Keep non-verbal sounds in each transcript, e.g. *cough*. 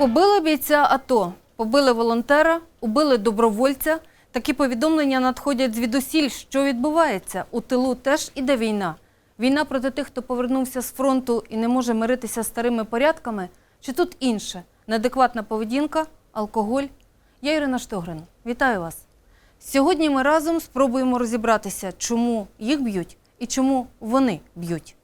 Побили бійця АТО, побили волонтера, убили добровольця. Такі повідомлення надходять звідусіль, що відбувається. У тилу теж іде війна. Війна проти тих, хто повернувся з фронту і не може миритися старими порядками. Чи тут інше? Неадекватна поведінка, алкоголь? Я Ірина Штогрин. Вітаю вас. Сьогодні ми разом спробуємо розібратися, чому їх б'ють і чому вони б'ють.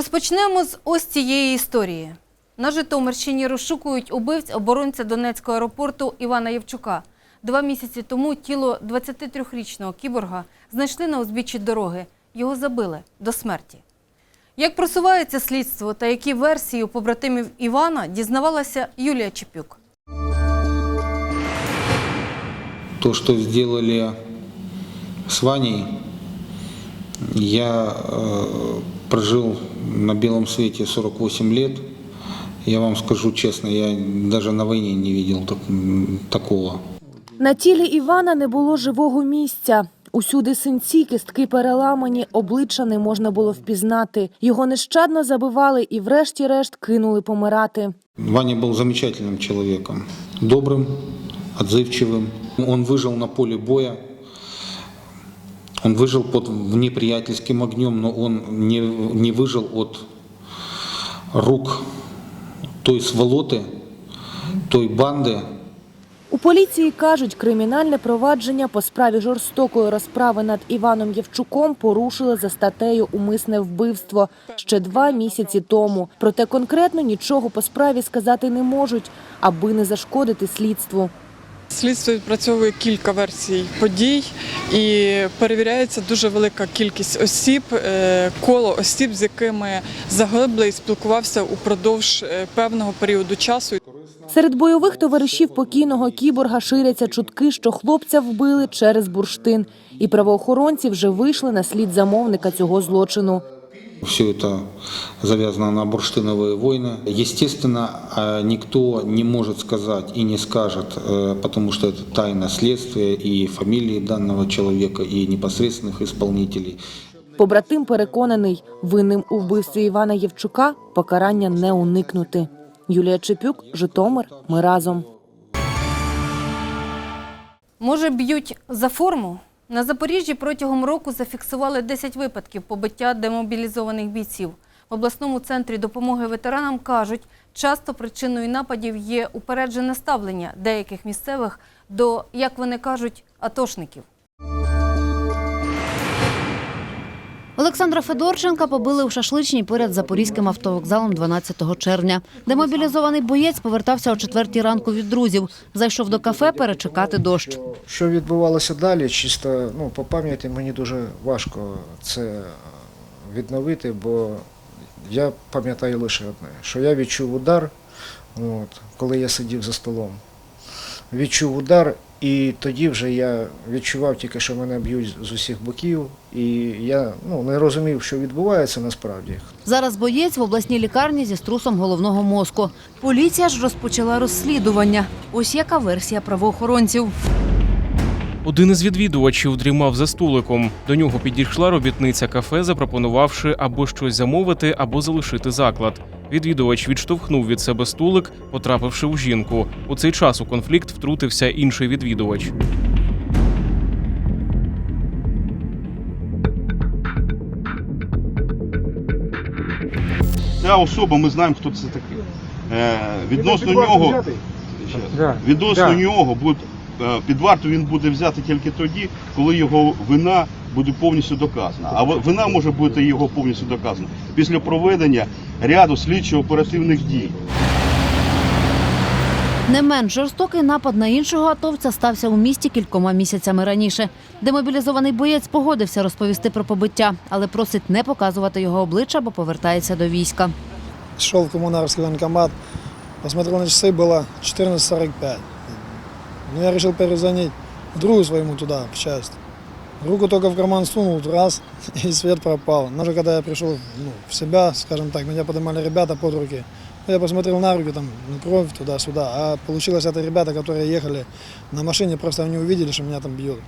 Розпочнемо з ось цієї історії. На Житомирщині розшукують убивць оборонця Донецького аеропорту Івана Євчука. Два місяці тому тіло 23-річного кіборга знайшли на узбіччі дороги. Його забили до смерті. Як просувається слідство та які версії у побратимів Івана, дізнавалася Юлія Чепюк. То, что сделали с Ваней, я э, прожил на белом свете 48 лет. Я вам скажу честно, я даже на войне не видел так- м, такого. На тілі Івана не було живого місця. Усюди синці, кістки переламані, обличчя не можна було впізнати. Його нещадно забивали і врешті-решт кинули помирати. Ваня был замечательным человеком, добрым, отзывчивым. Он выжил на поле боя. Он выжил под неприятельским огнем, но он не, не выжил от рук той сволоты, той банды, У поліції кажуть, кримінальне провадження по справі жорстокої розправи над Іваном Євчуком порушили за статтею Умисне вбивство ще два місяці тому. Проте конкретно нічого по справі сказати не можуть, аби не зашкодити слідству. Слідство відпрацьовує кілька версій подій і перевіряється дуже велика кількість осіб, е, коло осіб, з якими заглиблий спілкувався упродовж е, певного періоду часу. Серед бойових товаришів покійного кіборга ширяться чутки, що хлопця вбили через бурштин, і правоохоронці вже вийшли на слід замовника цього злочину. Все это завязано на бурштиновые войны. Естественно, э, никто не может сказать и не скажет, э, потому что это тайна следствия и фамилии данного человека, и непосредственных исполнителей. Побратим переконаний, винним у вбивстві Івана Євчука покарання не уникнути. Юлія Чепюк, Житомир. Ми разом. Може, б'ють за форму? На Запоріжжі протягом року зафіксували 10 випадків побиття демобілізованих бійців. В обласному центрі допомоги ветеранам кажуть, часто причиною нападів є упереджене ставлення деяких місцевих до, як вони кажуть, атошників. Олександра Федорченка побили у шашличній поряд запорізьким автовокзалом 12 червня. Демобілізований боєць повертався о четвертій ранку від друзів. Зайшов до кафе перечекати дощ. Що відбувалося далі, чисто ну, по пам'яті мені дуже важко це відновити, бо я пам'ятаю лише одне, що я відчув удар, от, коли я сидів за столом. Відчув удар, і тоді вже я відчував тільки, що мене б'ють з усіх боків, і я ну, не розумів, що відбувається насправді. Зараз боєць в обласній лікарні зі струсом головного мозку. Поліція ж розпочала розслідування. Ось яка версія правоохоронців. Один із відвідувачів дрімав за столиком. До нього підійшла робітниця кафе, запропонувавши або щось замовити, або залишити заклад. Відвідувач відштовхнув від себе столик, потрапивши в жінку. У цей час у конфлікт втрутився інший відвідувач. Ця особа, ми знаємо, хто це такий. Е, відносно нього, відносно нього будуть під варту він буде взяти тільки тоді, коли його вина буде повністю доказана. А вина може бути його повністю доказана після проведення ряду слідчо-оперативних дій. Не менш жорстокий напад на іншого атовця стався у місті кількома місяцями раніше. Демобілізований боєць погодився розповісти про побиття, але просить не показувати його обличчя, бо повертається до війська. Шел в коммунарский военкомат, посмотрел на часы, было 14.45. Ну, я решил перезвонить другу своему туда, в часть. Руку только в карман сунул, раз, *laughs* и свет пропал. Но уже когда я пришел ну, в себя, скажем так, меня поднимали ребята под руки. Я посмотрел на руки, там, кровь туда-сюда. А получилось, это ребята, которые ехали на машине, просто они увидели, что меня там бьют.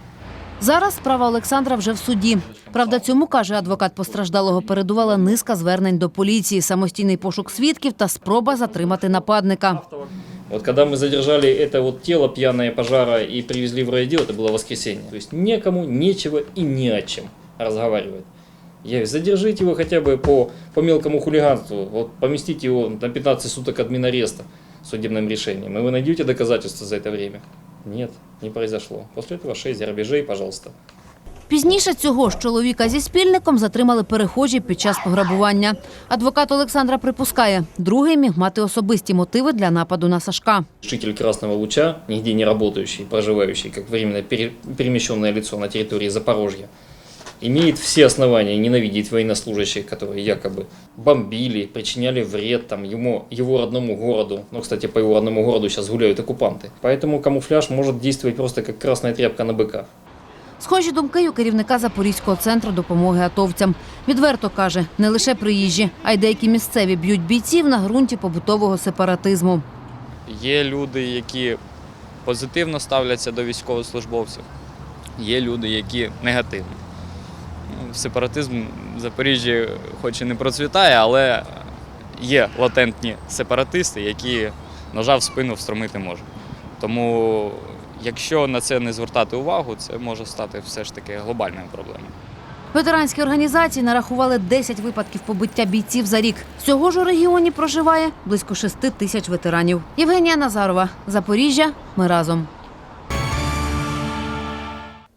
Зараз справа Олександра вже в суді. Правда, цьому каже адвокат постраждалого, передувала низка звернень до поліції, самостійний пошук свідків та спроба затримати нападника. Вот когда мы задержали это вот тело пьяное пожара и привезли в райотдел, это было воскресенье. То есть некому, нечего и не о чем разговаривать. Я говорю, задержите его хотя бы по, по мелкому хулиганству, вот поместите его на 15 суток админареста судебным решением, и вы найдете доказательства за это время. Нет, не произошло. После этого 6 грабежей, пожалуйста. Пізніше цього ж чоловіка зі спільником затримали перехожі під час пограбування. Адвокат Олександра припускає, другий міг мати особисті мотиви для нападу на Сашка. Житель Красного Луча, нигде не работающий, проживающий, как временно пере- перемещенное лицо на территории Запорожья, имеет все основания ненавидеть военнослужащих, которые якобы бомбили, причиняли вред там, ему, его родному городу. Ну, кстати, по его родному городу сейчас гуляют оккупанты. Поэтому камуфляж может действовать просто как красная тряпка на быка. Схожі думки у керівника Запорізького центру допомоги атовцям. Відверто каже, не лише приїжджі, а й деякі місцеві б'ють бійців на ґрунті побутового сепаратизму. Є люди, які позитивно ставляться до військовослужбовців, є люди, які негативно. Ну, Сепаратизм в Запоріжжі хоч і не процвітає, але є латентні сепаратисти, які ножа в спину встромити можуть. Тому, якщо на це не звертати увагу, це може стати все ж таки глобальною проблемою. Ветеранські організації нарахували 10 випадків побиття бійців за рік. Всього ж у регіоні проживає близько 6 тисяч ветеранів. Євгенія Назарова, Запоріжжя. Ми разом.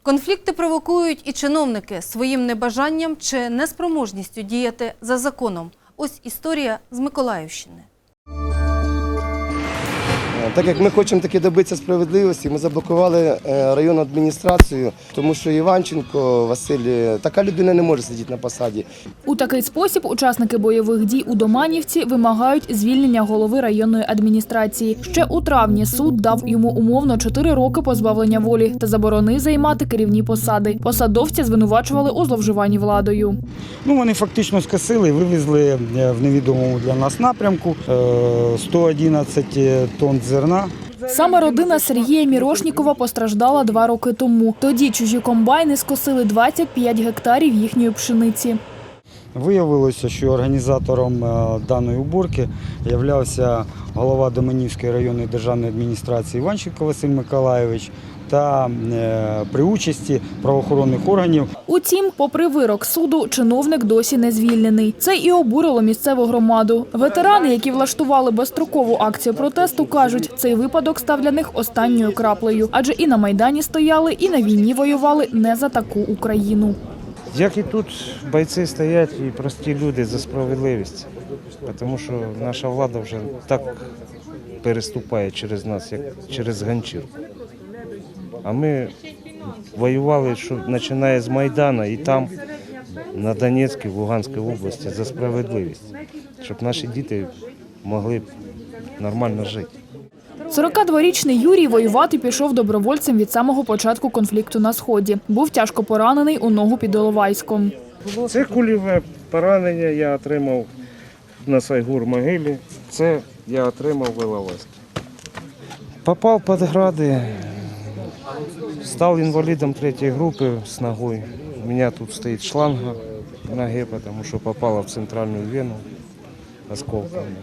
Конфлікти провокують і чиновники своїм небажанням чи неспроможністю діяти за законом. Ось історія з Миколаївщини. Так як ми хочемо таки добитися справедливості, ми заблокували е, районну адміністрацію, тому що Іванченко Василь е, така людина не може сидіти на посаді. У такий спосіб учасники бойових дій у Доманівці вимагають звільнення голови районної адміністрації. Ще у травні суд дав йому умовно 4 роки позбавлення волі та заборонив займати керівні посади. Посадовця звинувачували у зловживанні владою. Ну, вони фактично скосили і вивезли е, в невідомому для нас напрямку е, 111 тонн зерна. Саме родина Сергія Мірошнікова постраждала два роки тому. Тоді чужі комбайни скосили 25 гектарів їхньої пшениці. Виявилося, що організатором е, даної уборки являвся голова Доменівської районної державної адміністрації Іванченко Василь Миколайович та е, при участі правоохоронних органів Утім, попри вирок суду, чиновник досі не звільнений. Це і обурило місцеву громаду. Ветерани, які влаштували безстрокову акцію протесту, кажуть, цей випадок став для них останньою краплею, адже і на майдані стояли, і на війні воювали не за таку Україну. Як і тут бойці стоять і прості люди за справедливість, тому що наша влада вже так переступає через нас, як через ганчірку. А ми воювали, що починає з Майдана і там, на Донецькій, в Луганській області, за справедливість, щоб наші діти могли нормально жити. 42-річний Юрій воювати пішов добровольцем від самого початку конфлікту на сході. Був тяжко поранений у ногу під Іловайськом. Це кульове поранення я отримав на Сайгур могилі. Це я отримав в Іловайську. Попав під гради, став інвалідом третьої групи з ногою. У мене тут стоїть шланга в ноге, тому що попала в центральну вену осколками.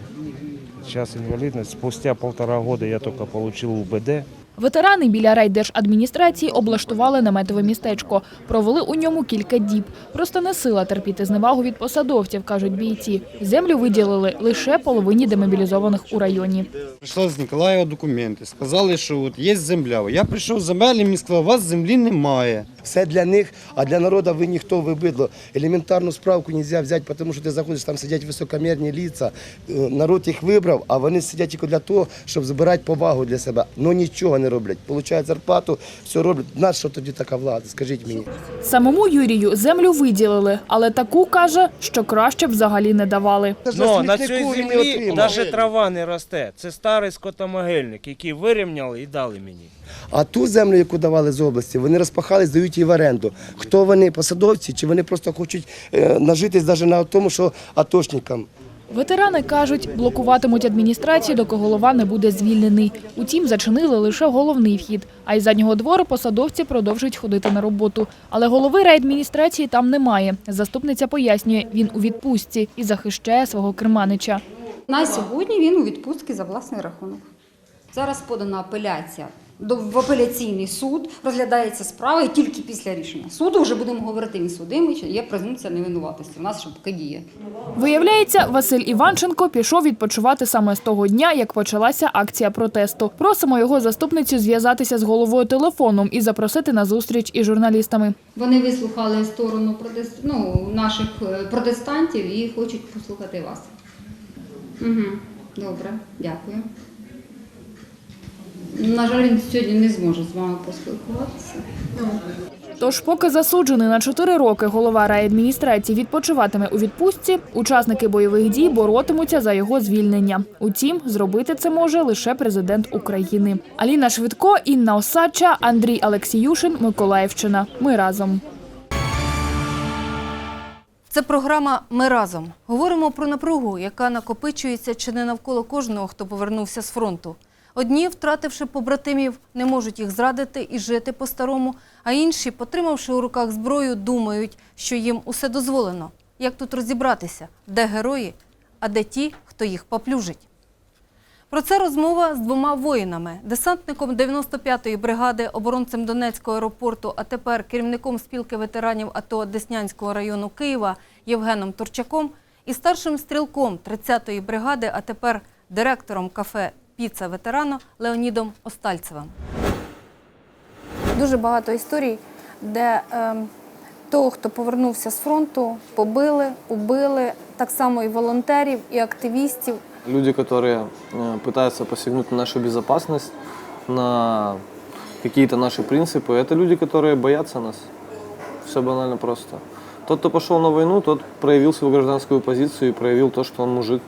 Сейчас инвалидность. Спустя полтора года я только получил УБД. Ветерани біля райдержадміністрації облаштували наметове містечко. Провели у ньому кілька діб. Просто не сила терпіти зневагу від посадовців, кажуть бійці. Землю виділили лише половині демобілізованих у районі. Прийшли з Ніколаєва документи, сказали, що от є земля. Я прийшов з земель, і мені сказали, у вас землі немає. Все для них, а для народу ви ніхто ви бидло. Елементарну справку не можна взяти, тому що ти заходиш, там сидять високомірні лица. Е, Народ їх вибрав, а вони сидять тільки для того, щоб збирати повагу для себе. Ну нічого не роблять. Получають зарплату, все роблять. На що тоді така влада? Скажіть мені. Самому Юрію землю виділили, але таку каже, що краще б взагалі не давали. Ну, на цій землі навіть трава не росте. Це старий скотомогильник, який вирівняли і дали мені. А ту землю, яку давали з області, вони розпахали, здають її в оренду. Хто вони, посадовці, чи вони просто хочуть е, нажитись навіть на тому, що атошникам. Ветерани кажуть, блокуватимуть адміністрацію, доки голова не буде звільнений. Утім, зачинили лише головний вхід. А із заднього двору посадовці продовжують ходити на роботу. Але голови райадміністрації там немає. Заступниця пояснює, він у відпустці і захищає свого керманича. На сьогодні він у відпустці за власний рахунок. Зараз подана апеляція в апеляційний суд, розглядається справа, і тільки після рішення суду вже будемо говорити він судимий, чи є презумпція невинуватості. У нас ще поки діє. Виявляється, Василь Іванченко пішов відпочивати саме з того дня, як почалася акція протесту. Просимо його заступницю зв'язатися з головою телефоном і запросити на зустріч із журналістами. Вони вислухали сторону протест... ну, наших е, протестантів і хочуть послухати вас. Угу. Добре, дякую. На жаль, він сьогодні не зможе з вами поспілкуватися. Тож, поки засуджений на 4 роки голова райадміністрації відпочиватиме у відпустці, учасники бойових дій боротимуться за його звільнення. Утім, зробити це може лише президент України. Аліна Швидко, Інна Осадча, Андрій Алексіюшин, Миколаївщина. Ми разом. Це програма Ми разом. Говоримо про напругу, яка накопичується чи не навколо кожного, хто повернувся з фронту. Одні, втративши побратимів, не можуть їх зрадити і жити по-старому, а інші, потримавши у руках зброю, думають, що їм усе дозволено. Як тут розібратися, де герої, а де ті, хто їх поплюжить? Про це розмова з двома воїнами: десантником 95-ї бригади, оборонцем Донецького аеропорту, а тепер керівником спілки ветеранів АТО Деснянського району Києва Євгеном Турчаком і старшим стрілком 30-ї бригади, а тепер директором кафе Піца ветерано Леонідом Остальцевим. Дуже багато історій, де е, того, хто повернувся з фронту, побили, убили, так само і волонтерів, і активістів. Люди, которые э, пытаются посягнуть на нашу безопасность, на какие-то наши принципы, это люди, которые боятся нас. Все банально просто. Тот, кто пошел на войну, тот проявил свою гражданскую позицию и проявил то, что он мужик.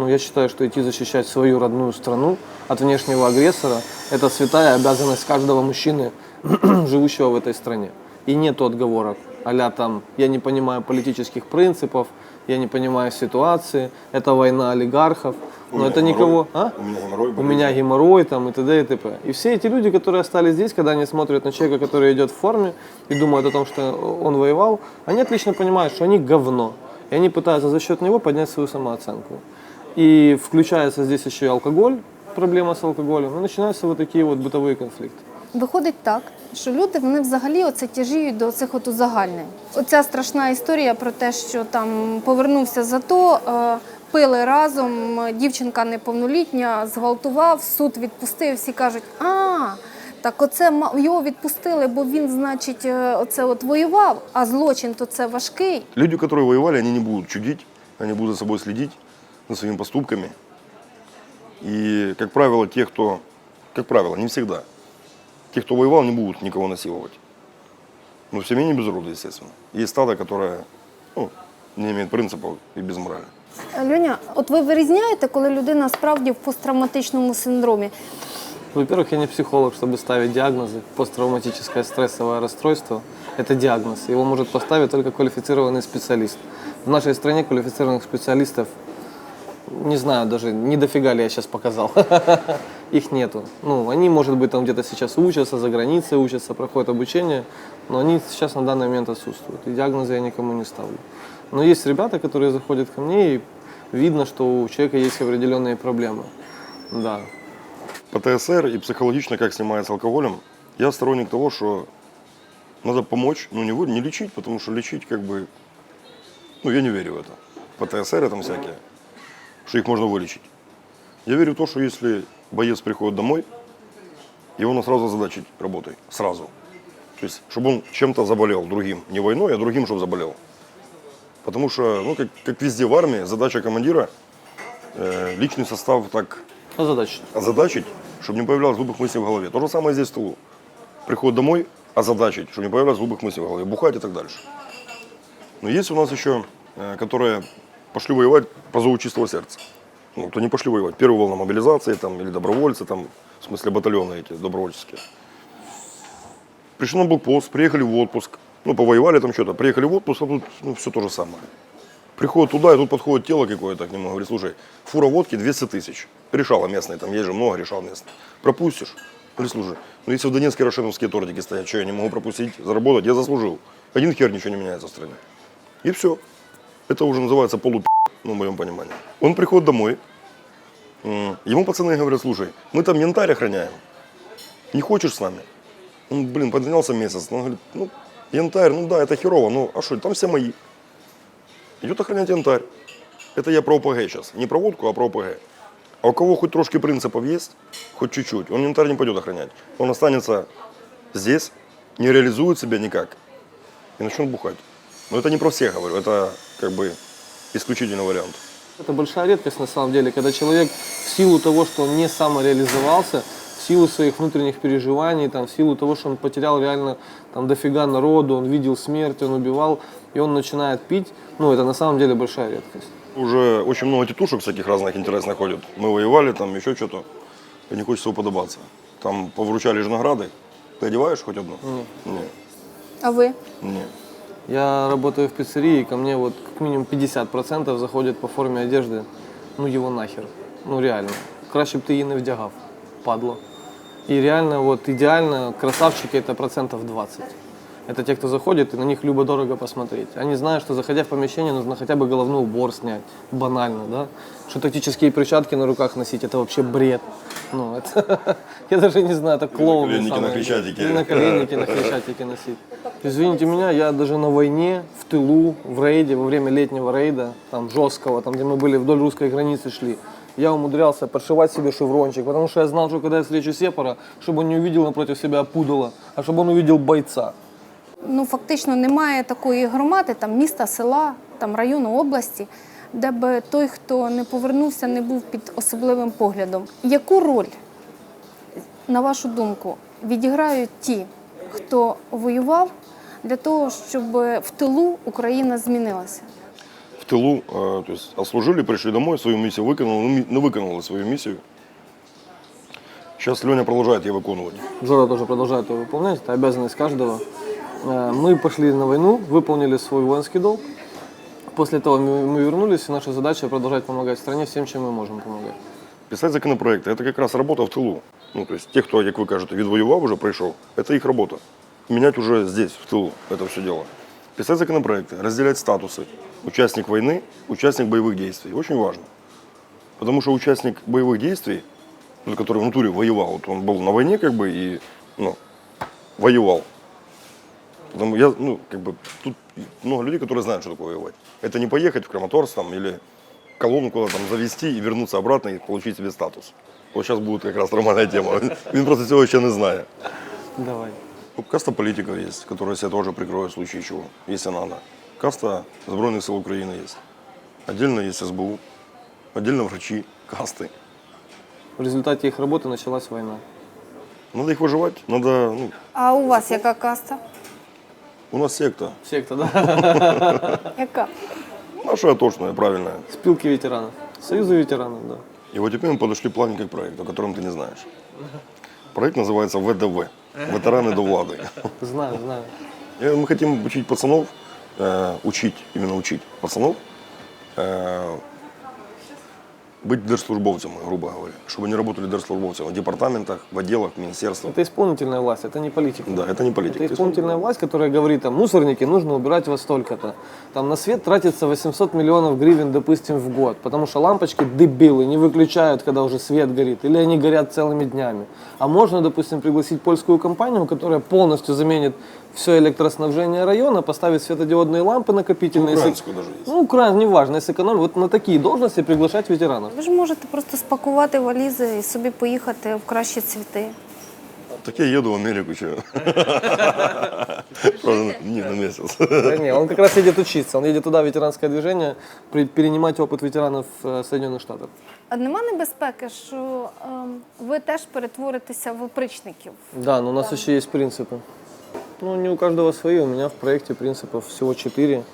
Ну, я считаю, что идти защищать свою родную страну от внешнего агрессора – это святая обязанность каждого мужчины, *clears throat* живущего в этой стране. И нету отговорок. а там, я не понимаю политических принципов, я не понимаю ситуации, это война олигархов. Но это никого... А? У меня геморрой. У меня геморрой там и т.д. и т.п. И все эти люди, которые остались здесь, когда они смотрят на человека, который идет в форме и думают о том, что он воевал, они отлично понимают, что они говно. И они пытаются за счет него поднять свою самооценку. И включается здесь еще и алкоголь, проблема с алкоголем, и начинаются вот такие вот бытовые конфликты. Виходить так, що люди вони взагалі оце тяжіють до цих от узагальнень. Оця страшна історія про те, що там повернувся за то, е, пили разом, дівчинка неповнолітня, зґвалтував, суд відпустив. Всі кажуть, а. Так, оце ма- його відпустили, бо він, значить, е, оце от воював, а злочин то це важкий. Люди, которые воевали, они не будут чудить, они будут за собой следить, за своими поступками. И, как правило, те, кто, как правило, не всегда, те, кто воевал, не будут никого насиловать. Но в семье не без рода, естественно. Есть стадо, которое ну, не имеет принципов и без морали. Льоня, от ви вирізняєте, коли людина справді в посттравматичному синдромі. Во-первых, я не психолог, чтобы ставить диагнозы. Посттравматическое стрессовое расстройство – это диагноз. Его может поставить только квалифицированный специалист. В нашей стране квалифицированных специалистов, не знаю даже, не дофига ли я сейчас показал. *laughs* Их нету. Ну, они, может быть, там где-то сейчас учатся, за границей учатся, проходят обучение, но они сейчас на данный момент отсутствуют. И диагнозы я никому не ставлю. Но есть ребята, которые заходят ко мне, и видно, что у человека есть определенные проблемы. Да. ПТСР и психологично, как снимается алкоголем, я сторонник того, что надо помочь, ну не, не лечить, потому что лечить как бы, ну я не верю в это. ПТСР там всякие, что их можно вылечить. Я верю в то, что если боец приходит домой, его надо сразу задачить работой, сразу. То есть, чтобы он чем-то заболел другим, не войной, а другим, чтобы заболел. Потому что, ну, как, как везде в армии, задача командира э, личный состав так Озадачить. озадачить, чтобы не появлялось глупых мыслей в голове. То же самое здесь в тылу. Приходит домой, озадачить, чтобы не появлялось глупых мыслей в голове, бухать и так дальше. Но есть у нас еще, э, которые пошли воевать по зову чистого сердца. Ну, кто не пошли воевать. Первая волна мобилизации там, или добровольцы, там, в смысле батальоны эти добровольческие. Пришли на блокпост, приехали в отпуск, ну, повоевали там что-то, приехали в отпуск, а тут ну, все то же самое. Приходит туда, и тут подходит тело какое-то к нему, говорит, слушай, фура водки 200 тысяч. Решала местные, там есть же много, решал местные. Пропустишь? Говорит, слушай, ну если в Донецке рошеновские тортики стоят, что я не могу пропустить, заработать, я заслужил. Один хер ничего не меняется в стране. И все. Это уже называется полу ну, в моем понимании. Он приходит домой, ему пацаны говорят, слушай, мы там янтарь охраняем, не хочешь с нами? Он, блин, поднялся месяц, он говорит, ну, янтарь, ну да, это херово, ну, а что, там все мои. Идет охранять янтарь. Это я про ОПГ сейчас. Не про водку, а про ОПГ. А у кого хоть трошки принципов есть, хоть чуть-чуть, он янтарь не пойдет охранять. Он останется здесь, не реализует себя никак и начнет бухать. Но это не про всех говорю, это как бы исключительный вариант. Это большая редкость на самом деле, когда человек в силу того, что он не самореализовался, в силу своих внутренних переживаний, там, в силу того, что он потерял реально там, дофига народу, он видел смерть, он убивал, и он начинает пить, ну это на самом деле большая редкость. Уже очень много тетушек всяких разных интересных ходят. Мы воевали, там еще что-то. И не хочется уподобаться. Там повручали же награды. Ты одеваешь хоть одну? Нет. Нет. А ви? Нет. Я работаю в пиццерии, и ко мне вот как минимум 50% заходят по форме одежды, ну его нахер, ну реально. Краще б ти її не вдягав, падло. И реально вот идеально красавчики это процентов 20. Это те, кто заходит, и на них любо-дорого посмотреть. Они знают, что заходя в помещение, нужно хотя бы головной убор снять. Банально, да? Что тактические перчатки на руках носить, это вообще бред. Ну, это, *laughs* я даже не знаю, это клоун. наколенники на Хрещатике. И наколенники на Хрещатике *laughs* носить. Извините меня, я даже на войне, в тылу, в рейде, во время летнего рейда, там жесткого, там где мы были вдоль русской границы шли, я умудрялся подшивать себе шеврончик, потому что я знал, что когда я встречу Сепара, чтобы он не увидел напротив себя пудала, а чтобы он увидел бойца. Ну, фактично немає такої громади, там міста, села, там району, області, де б той, хто не повернувся, не був під особливим поглядом. Яку роль, на вашу думку, відіграють ті, хто воював для того, щоб в тилу Україна змінилася? В тылу, э, то есть отслужили, пришли домой, свою миссию выконали, ну, ми- не выконали свою миссию. Сейчас Леня продолжает ее выполнять. Жора тоже продолжает ее выполнять, это обязанность каждого. Э, Мы пошли на войну, выполнили свой воинский долг. После этого мы вернулись, и наша задача продолжать помогать стране всем, чем мы можем помогать. Писать законопроекты – это как раз работа в тылу. Ну, то есть те, кто, как вы кажете, відвоював уже прийшов, это их работа. Менять уже здесь, в тылу, это все дело. Писать законопроекты, разделять статусы. Участник войны, участник боевых действий. Очень важно. Потому что участник боевых действий, который в воевал, вот он был на войне как бы и ну, воевал. Потому я, ну, как бы, тут много людей, которые знают, что такое воевать. Это не поехать в Краматорск там, или колонну куда-то там завести и вернуться обратно и получить себе статус. Вот сейчас будет как раз нормальная тема. *laughs* Він просто цього ще не знає. Давай. Ну, Каста политиков есть, которые себя тоже прикроют в случае чего, если надо. Каста Збройных сил Украины есть. Отдельно есть СБУ, отдельно врачи, касты. В результате их работы началась война. Надо их выживать, надо, ну, А у вас яка каста? у нас секта. Секта, да? *laughs* Яка? Наша точная, правильная. Спилки ветеранов. Союзы ветеранов, да. И вот теперь мы подошли плавненько к проекту, о котором ты не знаешь. Проект называется ВДВ. Ветераны до влады. Знаю, знаю. И мы хотим учить пацанов, э, учить, именно учить пацанов, э, быть держслужбовцами, грубо говоря. Чтобы они работали держслужбовцами в департаментах, в отделах, в министерствах. Это исполнительная власть, это не политика. Да, это не политика. Это исполнительная власть, которая говорит, там, мусорники нужно убирать во столько-то. Там на свет тратится 800 миллионов гривен, допустим, в год, потому что лампочки дебилы не выключают, когда уже свет горит, или они горят целыми днями. А можно, допустим, пригласить польскую компанию, которая полностью заменит все электроснабжение района, поставит светодиодные лампы накопительные. Украинскую даже есть. Ну, украин, неважно, сэкономить. Вот на такие должности приглашать ветеранов. Ви ж можете просто спакувати валізи і собі поїхати в кращі цвіти. Так я еду в Америку, что? *laughs* Правда, не на месяц. Да не, он как раз едет учиться. Он едет туда, в ветеранское движение, при- перенимать опыт ветеранов э, Соединенных Штатов. А нема небезпеки, що ем, ви теж перетворитеся в опричників? Да, но у нас еще есть принципы. Ну, не у каждого свои. У меня в проекте принципов всего четыре.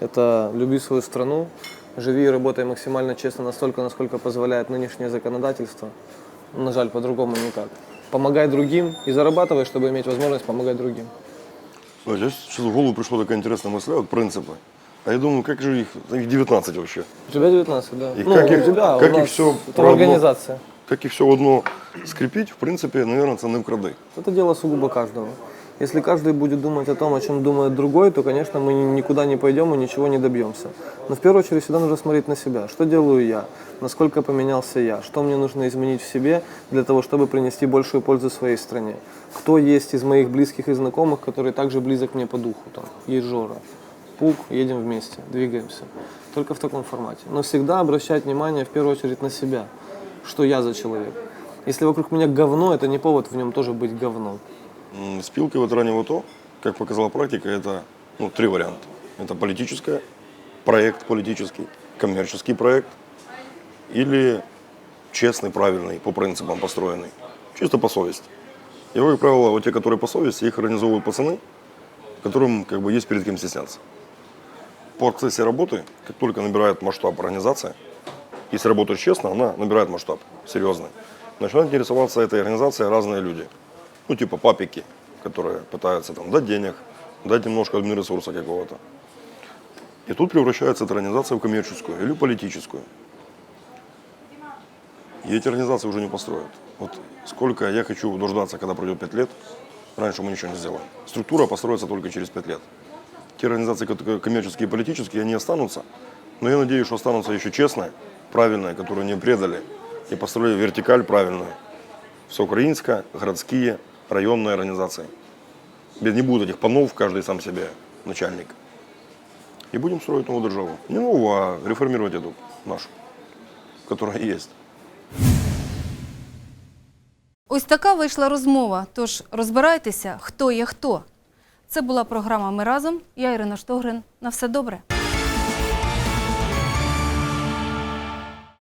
Это люби свою страну, живи и работай максимально честно настолько, насколько позволяет нынешнее законодательство. На жаль, по-другому никак. Помогай другим и зарабатывай, чтобы иметь возможность помогать другим. Слушай, сейчас в голову пришла такая интересная мысль, вот принципы. А я думаю, как же их, их 19 вообще. У тебя 19, да. И ну, как у их, тебя, как у их все это организация. Как их все в одно скрепить, в принципе, наверное, це не вкради. Это дело сугубо каждого. Если каждый будет думать о том, о чем думает другой, то, конечно, мы никуда не пойдем и ничего не добьемся. Но в первую очередь всегда нужно смотреть на себя. Что делаю я? Насколько поменялся я? Что мне нужно изменить в себе для того, чтобы принести большую пользу своей стране? Кто есть из моих близких и знакомых, который также близок мне по духу? Там есть. Пук, едем вместе, двигаемся. Только в таком формате. Но всегда обращать внимание в первую очередь на себя. Что я за человек? Если вокруг меня говно, это не повод в нем тоже быть говном. М, Спилка ветеранів АТО, как показала практика, это ну, три варианта. Это политическое, проект политический, коммерческий проект или честный, правильный, по принципам построенный, чисто по совести. И, как правило, вот те, которые по совести, их организовывают пацаны, которым как бы есть перед кем стесняться. По процессе работы, как только набирает масштаб организация, если работаешь честно, она набирает масштаб, серьезный. Начинают интересоваться этой организацией разные люди. Ну, типа папики, которые пытаются там дать денег, дать немножко админресурса какого-то. И тут превращается эта организация в коммерческую или политическую. И эти организации уже не построят. Вот сколько я хочу дождаться, когда пройдет 5 лет, раньше мы ничего не сделаем. Структура построится только через 5 лет. Те организации, коммерческие и политические, они останутся. Но я надеюсь, что останутся еще честные, правильные, которые не предали и построили вертикаль правильную. Всеукраинская, городские, районные организации. Без не будет этих панов, каждый сам себе начальник. И будем строить новую державу. Не новую, а реформировать эту нашу, которая есть. Ось така вийшла розмова. Тож розбирайтеся, хто є хто. Це була програма Ми разом. Я Ірина Штогрин. На все добре.